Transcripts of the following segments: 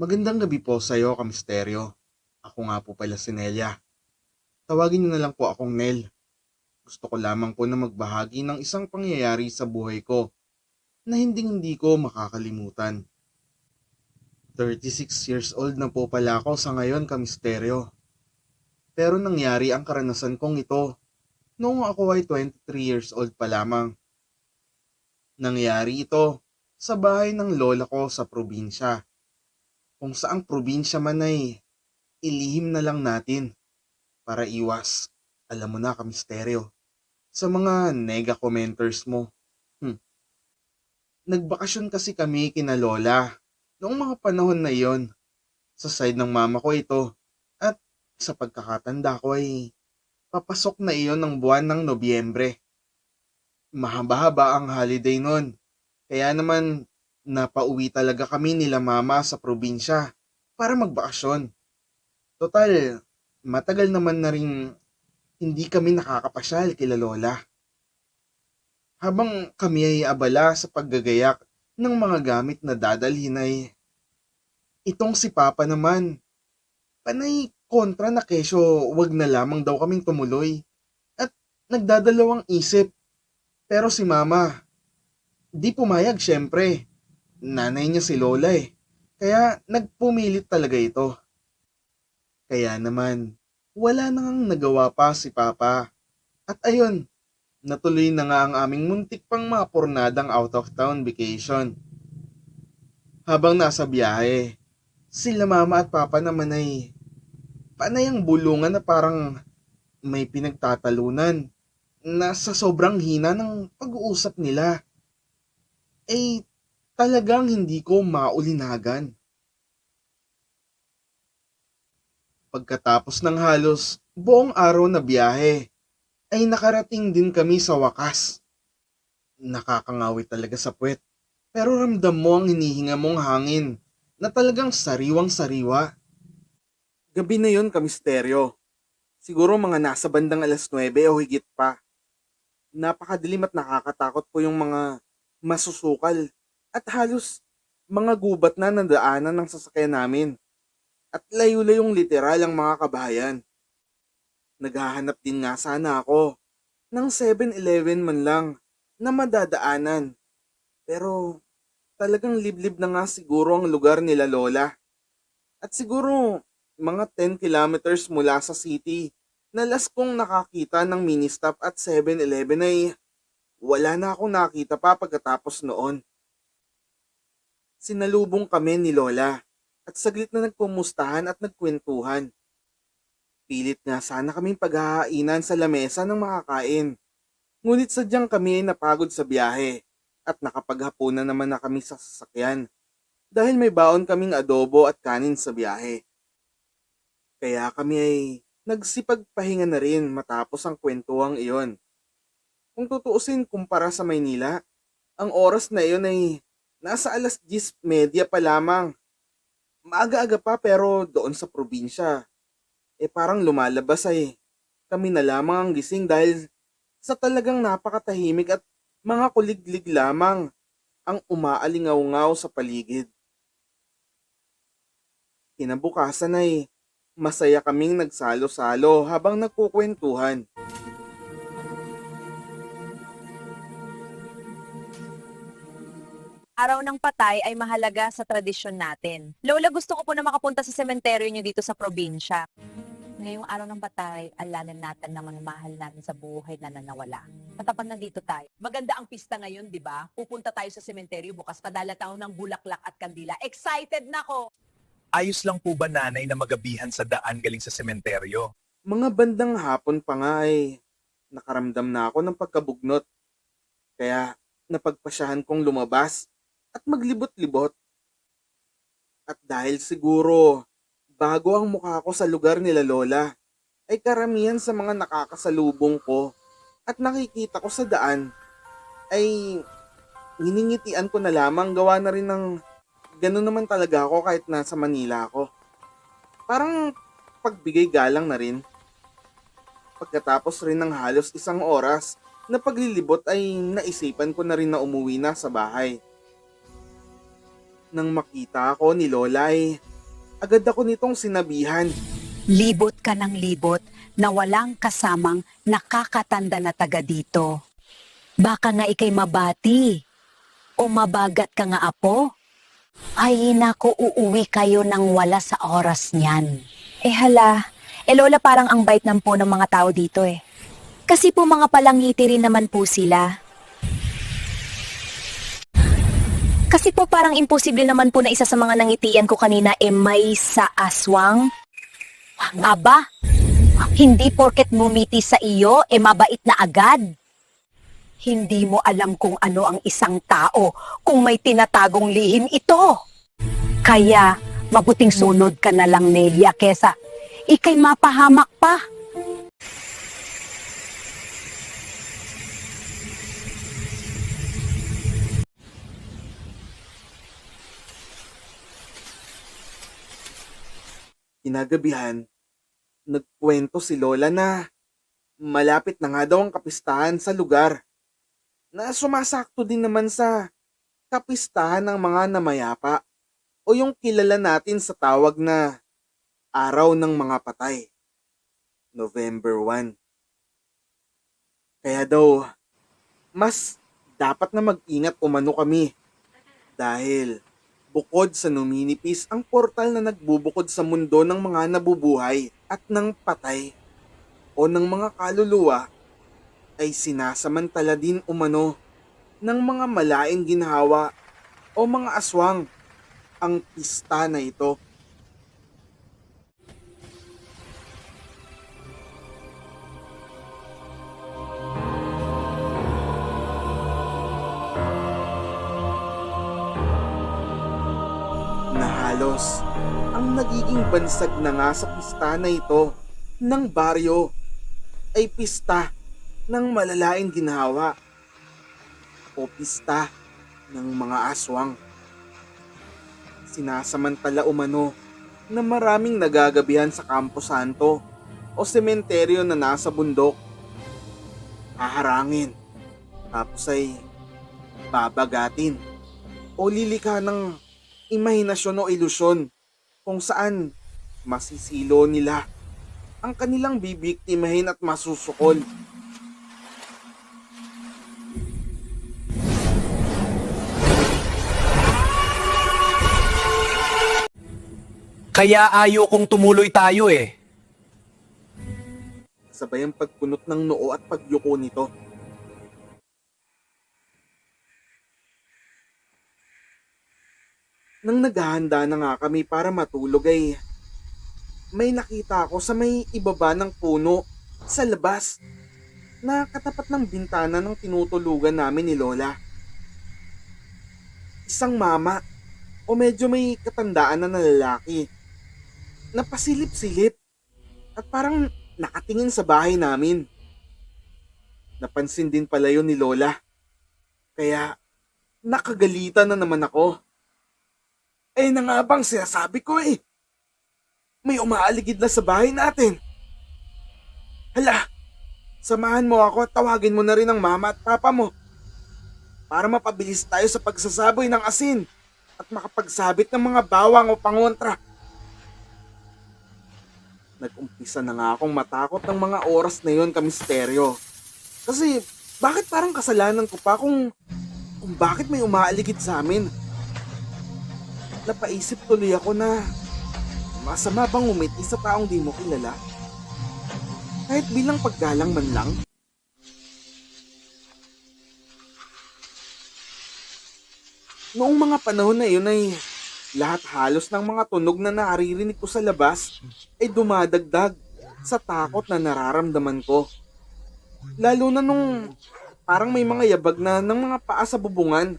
Magandang gabi po sa iyo, Kamisteryo. Ako nga po pala si Nelia. Tawagin niyo na lang po akong Nel. Gusto ko lamang po na magbahagi ng isang pangyayari sa buhay ko na hinding-hindi ko makakalimutan. 36 years old na po pala ako sa ngayon, Kamisteryo. Pero nangyari ang karanasan kong ito noong ako ay 23 years old pa lamang. Nangyari ito sa bahay ng lola ko sa probinsya kung saang probinsya man ay ilihim na lang natin para iwas, alam mo na kamisteryo, sa mga nega commenters mo. Hmm. Nagbakasyon kasi kami kina Lola noong mga panahon na iyon. Sa side ng mama ko ito at sa pagkakatanda ko ay papasok na iyon ng buwan ng Nobyembre. Mahaba-haba ang holiday nun. Kaya naman napauwi talaga kami nila mama sa probinsya para magbakasyon. Total, matagal naman na rin hindi kami nakakapasyal kila lola. Habang kami ay abala sa paggagayak ng mga gamit na dadalhin ay itong si Papa naman. Panay kontra na kesyo wag na lamang daw kaming tumuloy at nagdadalawang isip. Pero si Mama, di pumayag syempre nanay niya si Lola eh. Kaya nagpumilit talaga ito. Kaya naman, wala nang nagawa pa si Papa. At ayun, natuloy na nga ang aming muntik pang mapurnadang out of town vacation. Habang nasa biyahe, sila mama at papa naman ay panay ang bulungan na parang may pinagtatalunan na sa sobrang hina ng pag-uusap nila. Eh, talagang hindi ko maulinagan. Pagkatapos ng halos buong araw na biyahe, ay nakarating din kami sa wakas. Nakakangawit talaga sa puwet, pero ramdam mo ang hinihinga mong hangin na talagang sariwang-sariwa. Gabi na yon kamisteryo. Siguro mga nasa bandang alas 9 o higit pa. Napakadilim at nakakatakot po yung mga masusukal at halos mga gubat na nadaanan ng sasakyan namin. At layo-layong literal ang mga kabahayan. Naghahanap din nga sana ako ng 7-Eleven man lang na madadaanan. Pero talagang liblib na nga siguro ang lugar nila Lola. At siguro mga 10 kilometers mula sa city na last kong nakakita ng mini-stop at 7-Eleven ay wala na akong nakita pa pagkatapos noon. Sinalubong kami ni Lola at saglit na nagkumustahan at nagkwentuhan. Pilit nga sana kaming paghahainan sa lamesa ng makakain. Ngunit sadyang kami ay napagod sa biyahe at nakapaghapunan naman na kami sa sasakyan dahil may baon kaming adobo at kanin sa biyahe. Kaya kami ay nagsipagpahinga na rin matapos ang kwentuhang iyon. Kung tutuusin kumpara sa Maynila, ang oras na iyon ay Nasa alas 10 media pa lamang. Maaga-aga pa pero doon sa probinsya. Eh parang lumalabas ay kami na lamang ang gising dahil sa talagang napakatahimik at mga kuliglig lamang ang umaalingaw-ngaw sa paligid. Kinabukasan ay masaya kaming nagsalo-salo habang nagkukwentuhan. Araw ng patay ay mahalaga sa tradisyon natin. Lola, gusto ko po na makapunta sa sementeryo niyo dito sa probinsya. Ngayong araw ng patay, alanan natin na mga mahal natin sa buhay na nanawala. Patapan na dito tayo. Maganda ang pista ngayon, di ba? Pupunta tayo sa sementeryo bukas padala tayo ng bulaklak at kandila. Excited na ko! Ayos lang po ba nanay na magabihan sa daan galing sa sementeryo? Mga bandang hapon pa nga ay nakaramdam na ako ng pagkabugnot. Kaya napagpasyahan kong lumabas at maglibot-libot. At dahil siguro bago ang mukha ko sa lugar nila Lola, ay karamihan sa mga nakakasalubong ko at nakikita ko sa daan ay hiningitian ko na lamang gawa na rin ng ganun naman talaga ako kahit nasa Manila ako. Parang pagbigay galang na rin. Pagkatapos rin ng halos isang oras na paglilibot ay naisipan ko na rin na umuwi na sa bahay. Nang makita ako ni Lola ay Agad ako nitong sinabihan. Libot ka ng libot na walang kasamang nakakatanda na taga dito. Baka nga ikay mabati o mabagat ka nga apo. Ay nako, uuwi kayo nang wala sa oras niyan. Eh hala, eh Lola parang ang bait ng po ng mga tao dito eh. Kasi po mga palangiti rin naman po sila. Kasi po parang imposible naman po na isa sa mga nangitian ko kanina eh may sa aswang. Aba, hindi porket mumiti sa iyo, e mabait na agad. Hindi mo alam kung ano ang isang tao kung may tinatagong lihim ito. Kaya, mabuting sunod ka na lang, Nelia, kesa ikay mapahamak pa. Kinagabihan, nagkwento si Lola na malapit na nga daw ang kapistahan sa lugar na sumasakto din naman sa kapistahan ng mga namayapa o yung kilala natin sa tawag na Araw ng Mga Patay, November 1. Kaya daw, mas dapat na mag-ingat umano kami dahil bukod sa numinipis ang portal na nagbubukod sa mundo ng mga nabubuhay at ng patay o ng mga kaluluwa ay sinasamantala din umano ng mga malaing ginhawa o mga aswang ang pista na ito. Halos ang nagiging bansag na nga sa pista na ito ng baryo ay pista ng malalaing ginhawa o pista ng mga aswang. Sinasamantala umano na maraming nagagabihan sa Campo Santo o sementeryo na nasa bundok. Haharangin, tapos ay babagatin o lilika ng imahinasyon o ilusyon kung saan masisilo nila ang kanilang bibiktimahin at masusukol. Kaya ayaw kong tumuloy tayo eh. Sabay ang pagkunot ng noo at pagyuko nito. Nang naghahanda na nga kami para matulog ay may nakita ako sa may ibaba ng puno sa labas na katapat ng bintana ng tinutulugan namin ni Lola. Isang mama o medyo may katandaan na lalaki na pasilip-silip at parang nakatingin sa bahay namin. Napansin din pala yun ni Lola. Kaya nakagalitan na naman ako. Eh na nga bang sinasabi ko eh. May umaaligid na sa bahay natin. Hala, samahan mo ako at tawagin mo na rin ang mama at papa mo. Para mapabilis tayo sa pagsasaboy ng asin at makapagsabit ng mga bawang o pangontra. Nag-umpisa na nga akong matakot ng mga oras na yon kamisteryo. Kasi bakit parang kasalanan ko pa kung, kung bakit may umaaligid sa amin? Napaisip tuloy ako na masama bang umiti sa taong di mo kilala? Kahit bilang paggalang man lang? Noong mga panahon na yun ay lahat halos ng mga tunog na naririnig ko sa labas ay dumadagdag sa takot na nararamdaman ko. Lalo na nung parang may mga yabag na ng mga paa sa bubungan.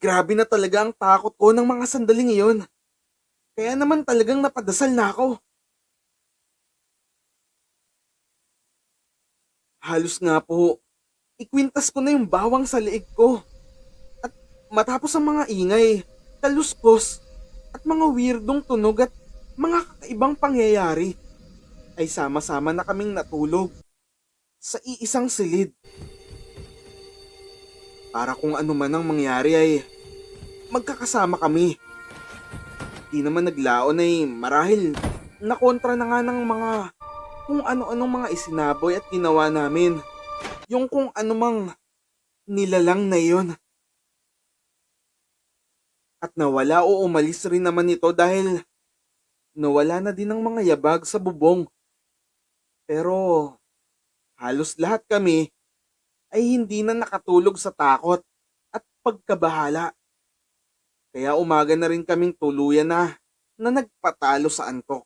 Grabe na talaga ang takot ko ng mga sandaling iyon. Kaya naman talagang napadasal na ako. Halos nga po, ikwintas ko na yung bawang sa liig ko. At matapos ang mga ingay, kaluskos, at mga weirdong tunog at mga kakaibang pangyayari, ay sama-sama na kaming natulog sa iisang silid. Para kung ano man ang mangyari ay magkakasama kami. di naman naglaon ay marahil nakontra na nga ng mga kung ano-anong mga isinaboy at ginawa namin. Yung kung anumang nilalang na yon. At nawala o umalis rin naman ito dahil nawala na din ang mga yabag sa bubong. Pero halos lahat kami ay hindi na nakatulog sa takot at pagkabahala. Kaya umaga na rin kaming tuluyan na na nagpatalo sa antok.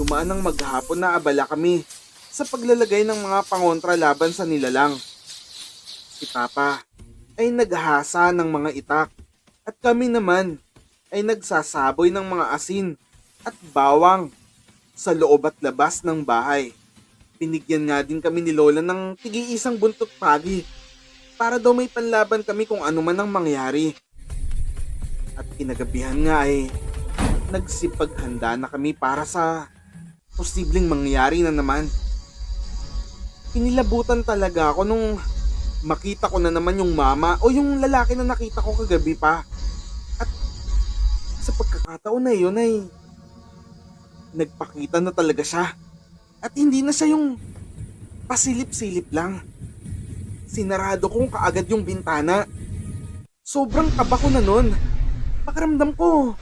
Dumaan ng maghapon na abala kami sa paglalagay ng mga pangontra laban sa nilalang. Si Papa ay naghasa ng mga itak at kami naman ay nagsasaboy ng mga asin at bawang sa loob at labas ng bahay. Binigyan nga din kami ni Lola ng tigi-isang buntot pagi para daw may panlaban kami kung ano man ang mangyari. At kinagabihan nga ay nagsipaghanda na kami para sa posibleng mangyari na naman. Pinilabutan talaga ako nung makita ko na naman yung mama o yung lalaki na nakita ko kagabi pa. At sa pagkakataon na yun ay nagpakita na talaga siya. At hindi na siya yung pasilip-silip lang. Sinarado kong kaagad yung bintana. Sobrang kaba ko na nun. Pakiramdam ko,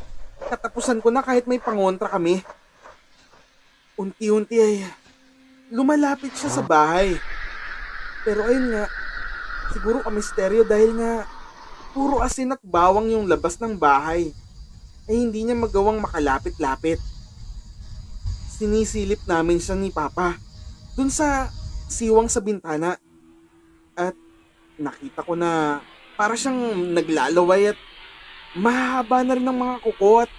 katapusan ko na kahit may pangontra kami. Unti-unti ay lumalapit siya sa bahay. Pero ayun nga, siguro ka misteryo dahil nga puro asin at bawang yung labas ng bahay. Ay hindi niya magawang makalapit-lapit. Sinisilip namin siya ni Papa dun sa siwang sa bintana. At nakita ko na para siyang naglalaway at mahaba na rin ang mga kuko at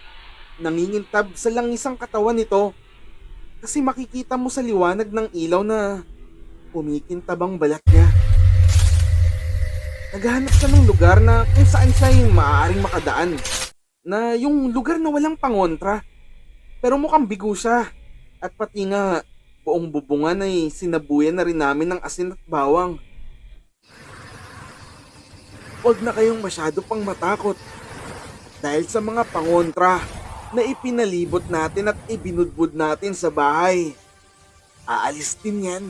nangingintab sa langisang katawan nito. Kasi makikita mo sa liwanag ng ilaw na kumikintab ang balat niya. Naghahanap siya ng lugar na kung saan siya yung maaaring makadaan. Na yung lugar na walang pangontra. Pero mukhang bigo siya. At pati nga, buong bubungan ay sinabuyan na rin namin ng asin at bawang. Huwag na kayong masyado pang matakot. Dahil sa mga pangontra na ipinalibot natin at ibinudbud natin sa bahay. Aalis din yan.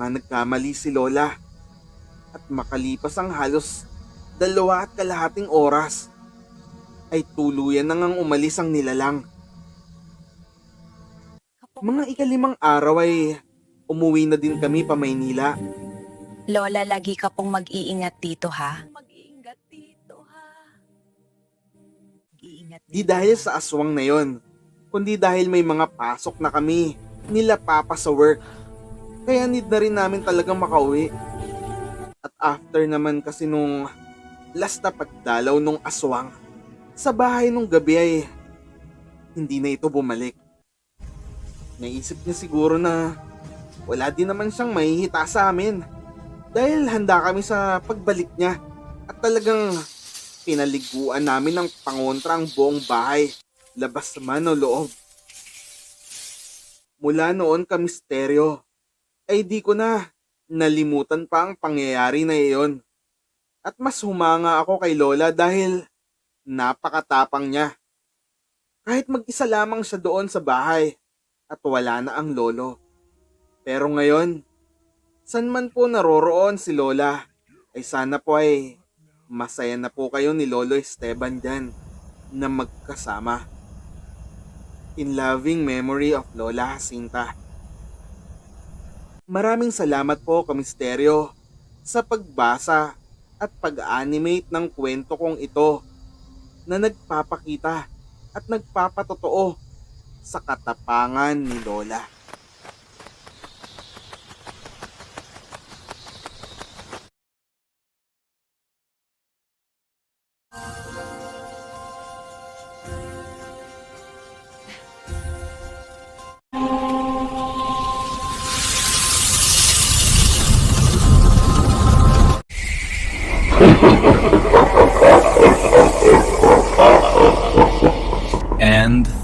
Nga nagkamali si Lola. At makalipas ang halos dalawa at kalahating oras, ay tuluyan na ngang umalis ang nilalang. Mga ikalimang araw ay umuwi na din kami pa Maynila. Lola, lagi ka pong mag-iingat dito ha. Mag-iingat dito, ha? Mag-iingat Di dahil sa aswang na yon, kundi dahil may mga pasok na kami nila papa sa work. Kaya need na rin namin talagang makauwi. At after naman kasi nung last na pagdalaw nung aswang, sa bahay nung gabi ay hindi na ito bumalik. Naisip niya siguro na wala din naman siyang mahihita sa amin. Dahil handa kami sa pagbalik niya at talagang pinaliguan namin ng pangontra ang buong bahay, labas man o loob. Mula noon ka misteryo, ay di ko na nalimutan pa ang pangyayari na iyon. At mas humanga ako kay Lola dahil napakatapang niya. Kahit mag-isa lamang siya doon sa bahay at wala na ang lolo. Pero ngayon, san man po naroroon si Lola, ay sana po ay masaya na po kayo ni Lolo Esteban dyan na magkasama. In loving memory of Lola Jacinta. Maraming salamat po, Kamisteryo, sa pagbasa at pag-animate ng kwento kong ito na nagpapakita at nagpapatotoo sa katapangan ni Lola.